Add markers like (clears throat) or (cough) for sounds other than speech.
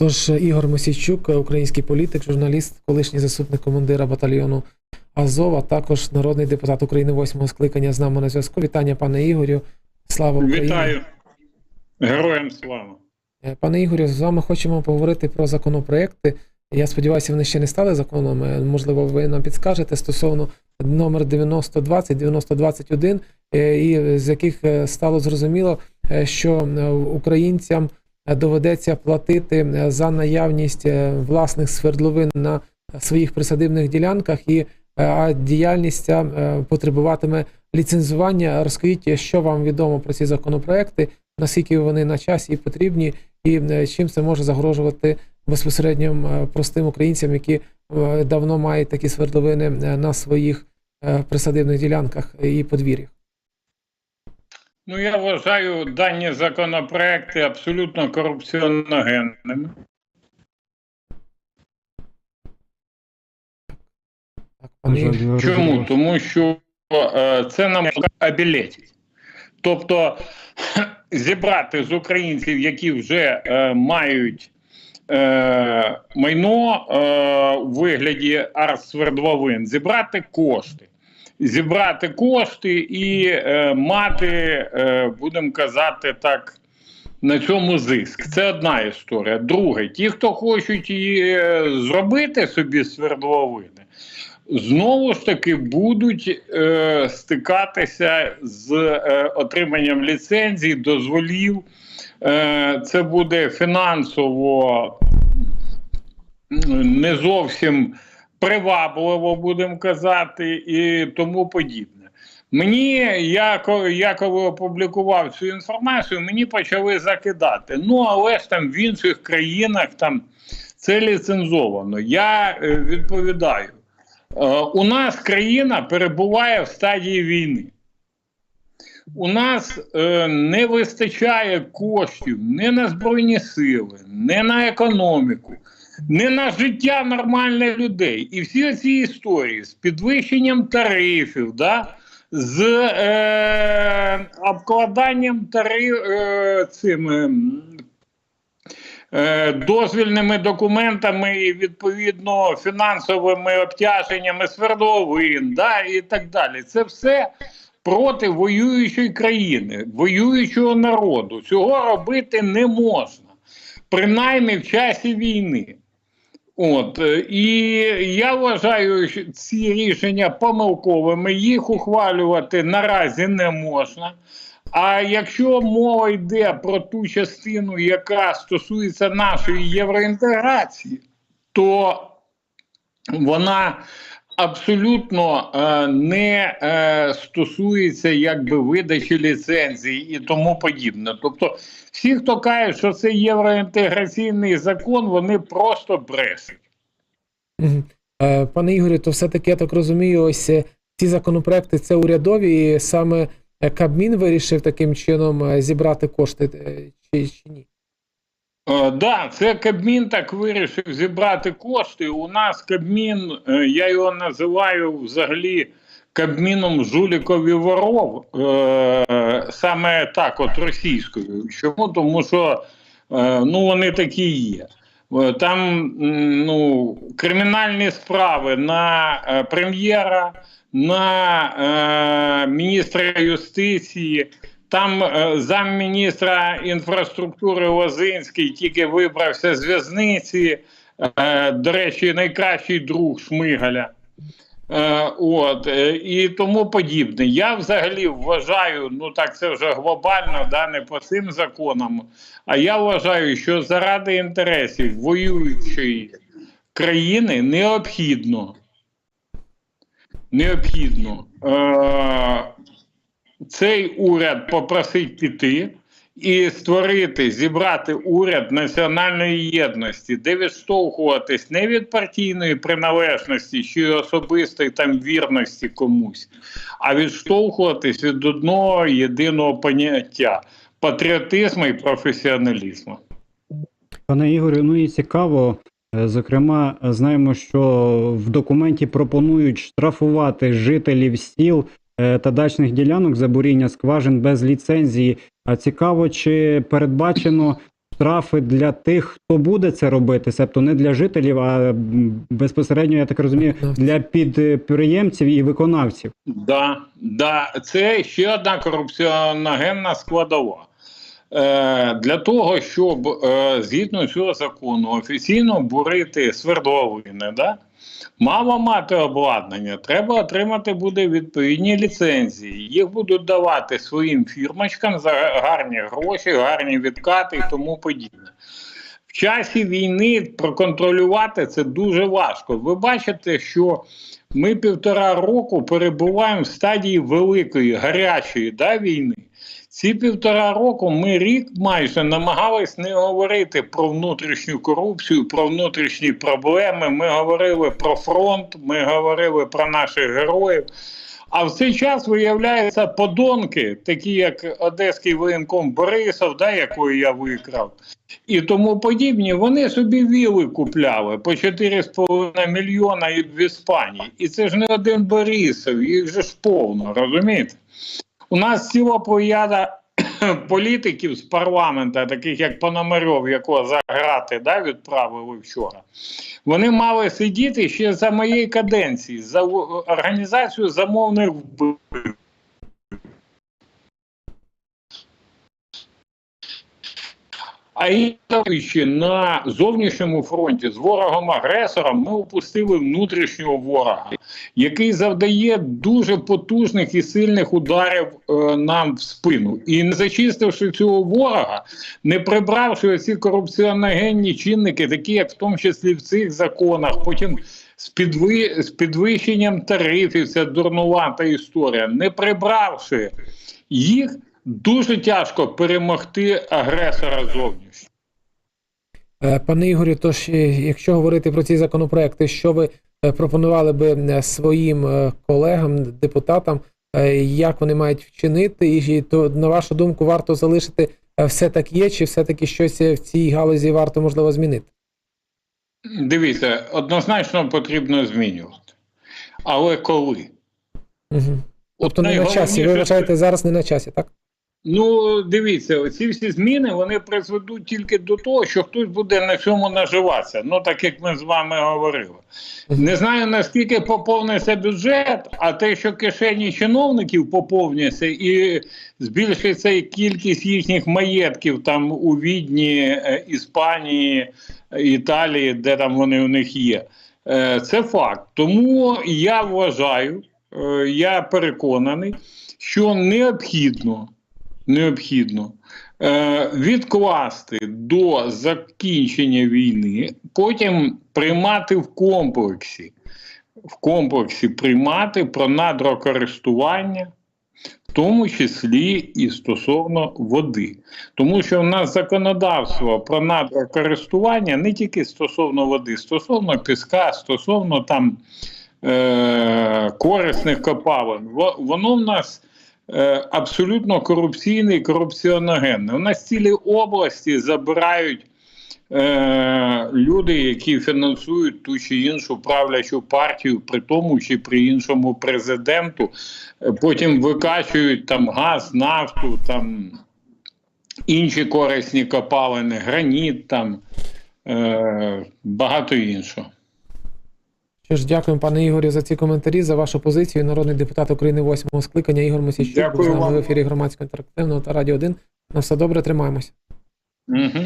Отож, Ігор Мосійчук, український політик, журналіст, колишній заступник командира батальйону Азов, а також народний депутат України восьмого скликання з нами на зв'язку. Вітання, пане Ігорю. Слава Україні. Вітаю. Героям слава. Е, Пане Ігорю, з вами хочемо поговорити про законопроекти. Я сподіваюся, вони ще не стали законами. Можливо, ви нам підскажете стосовно номер 9020, 9021, е, і з яких е, стало зрозуміло, е, що е, українцям е, доведеться платити е, за наявність е, власних свердловин на своїх присадибних ділянках, і е, а діяльність потребуватиме ліцензування. Розкажіть, що вам відомо про ці законопроекти, наскільки вони на часі і потрібні, і чим це може загрожувати безпосередньо простим українцям, які давно мають такі свердловини на своїх присадибних ділянках і подвір'ях. Ну, я вважаю дані законопроекти абсолютно корупціоногенними. Чому? Тому що е, це нам обілетить. Тобто (clears throat) зібрати з українців, які вже е, мають е, майно е, у вигляді арсвердловин, зібрати кошти. Зібрати кошти і е, мати, е, будемо казати так, на цьому зиск. Це одна історія. Друге, ті, хто хочуть і, е, зробити собі свердловини, знову ж таки будуть е, стикатися з е, отриманням ліцензій, дозволів. Е, це буде фінансово не зовсім привабливо, будемо казати, і тому подібне. Мені, я, я коли опублікував цю інформацію, мені почали закидати. Ну, але ж там в інших країнах там це ліцензовано. Я е, відповідаю. Е, У нас країна перебуває в стадії війни. У нас е, не вистачає коштів ні на Збройні сили, ні на економіку, ні на життя нормальних людей. І всі ці історії з підвищенням тарифів, да, з е, обкладанням тариф е, цими е, дозвільними документами і відповідно фінансовими обтяженнями свердловин, да, і так далі. Це все проти воюючої країни, воюючого народу. Цього робити не можна, принаймні в часі війни. От е, і я вважаю, що ці рішення помилковими, їх ухвалювати наразі не можна. А якщо мова йде про ту частину, яка стосується нашої євроінтеграції, то вона абсолютно е, не е, стосується якби видачі ліцензій і тому подібне. Тобто, всі, хто каже, що це євроінтеграційний закон, вони просто брешуть. Е, Пане Ігорю, то все-таки я так розумію, ось ці законопроекти це урядові, і саме Кабмін вирішив таким чином зібрати кошти чи, чи ні? Е, да, це Кабмін так вирішив зібрати кошти. У нас Кабмін, е, я його називаю взагалі Кабміном жуліків і воров, е, саме так, от російською. Чому? Тому що ну, вони такі є. Там ну, кримінальні справи на прем'єра, на міністра юстиції. Там е, замміністра інфраструктури Лозинський тільки вибрався з в'язниці. Е, до речі, найкращий друг Шмигаля. Е, от, і тому подібне. Я взагалі вважаю, ну так це вже глобально, да, не по цим законам. А я вважаю, що заради інтересів воюючої країни необхідно. Необхідно. Е, цей уряд попросить піти і створити, зібрати уряд національної єдності, де відштовхуватись не від партійної приналежності чи особистої там вірності комусь, а відштовхуватись від одного єдиного поняття патріотизму і професіоналізму. Пане Ігорю, ну і цікаво. е, Зокрема, знаємо, що в документі пропонують штрафувати жителів сіл та дачних ділянок за буріння скважин без ліцензії. А цікаво, чи передбачено штрафи для тих, хто буде це робити, себто не для жителів, а безпосередньо, я так розумію, для підприємців і виконавців. Да, да, це ще одна корупціоногенна складова. Е, для того, щоб е, згідно цього закону офіційно бурити свердловини, да, мало мати обладнання, треба отримати буде відповідні ліцензії. Їх будуть давати своїм фірмочкам за гарні гроші, гарні відкати і тому подібне. В часі війни проконтролювати це дуже важко. Ви бачите, що ми півтора року перебуваємо в стадії великої гарячої да, війни. Ці півтора року ми рік майже намагались не говорити про внутрішню корупцію, про внутрішні проблеми. Ми говорили про фронт, ми говорили про наших героїв. А в цей час виявляються подонки, такі як Одеський воєнком Борисов, да, якої я викрав, і тому подібні, вони собі віли купляли по 4,5 мільйона в Іспанії. І це ж не один Борисов, їх же ж повно, розумієте? У нас ціла плеяда (clears throat) політиків з парламента, таких як Пономарьов, якого за грати да, відправили вчора. Вони мали сидіти ще за моєї каденції, за організацію замовних вбивств. А інше на зовнішньому фронті з ворогом-агресором ми упустили внутрішнього ворога, який завдає дуже потужних і сильних ударів е, нам в спину. І не зачистивши цього ворога, не прибравши оці корупціоногенні чинники, такі як в тому числі в цих законах, потім з, підви... з підвищенням тарифів, ця дурнувата історія, не прибравши їх. Дуже тяжко перемогти агресора зовнішнього. Е, Пане Ігорю, тож, е, якщо говорити про ці законопроекти, що ви пропонували би е, своїм е, колегам, депутатам, е, як вони мають вчинити, і то на вашу думку варто залишити е, все так є, чи все-таки щось е, в цій галузі варто можливо змінити? Дивіться, однозначно потрібно змінювати. Але коли? Угу. Тобто не на часі. Ви вважаєте зараз не на часі, так? Ну, дивіться, оці всі зміни вони призведуть тільки до того, що хтось буде на цьому наживатися. Ну, так як ми з вами говорили. Не знаю наскільки поповниться бюджет, а те, що кишені чиновників поповняться і збільшиться кількість їхніх маєтків там у Відні, е, Іспанії, Італії, де там вони у них є. Е, Це факт. Тому я вважаю, е, я переконаний, що необхідно необхідно е, відкласти до закінчення війни, потім приймати в комплексі, в комплексі приймати про надрокористування, в тому числі і стосовно води. Тому що в нас законодавство про надрокористування не тільки стосовно води, стосовно піска, стосовно там е, корисних копалин. Воно в нас абсолютно корупційне і корупціоногенне. У нас цілі області забирають е, люди, які фінансують ту чи іншу правлячу партію, при тому чи при іншому президенту, Е, потім викачують там газ, нафту, там інші корисні копалини, граніт, там е, багато іншого. Що ж, дякуємо, пане Ігорю, за ці коментарі, за вашу позицію. Народний депутат України 8 скликання Ігор Мосійчук був з нами вам. в ефірі громадського інтерактивного та радіо 1. На все добре, тримаємось. Угу.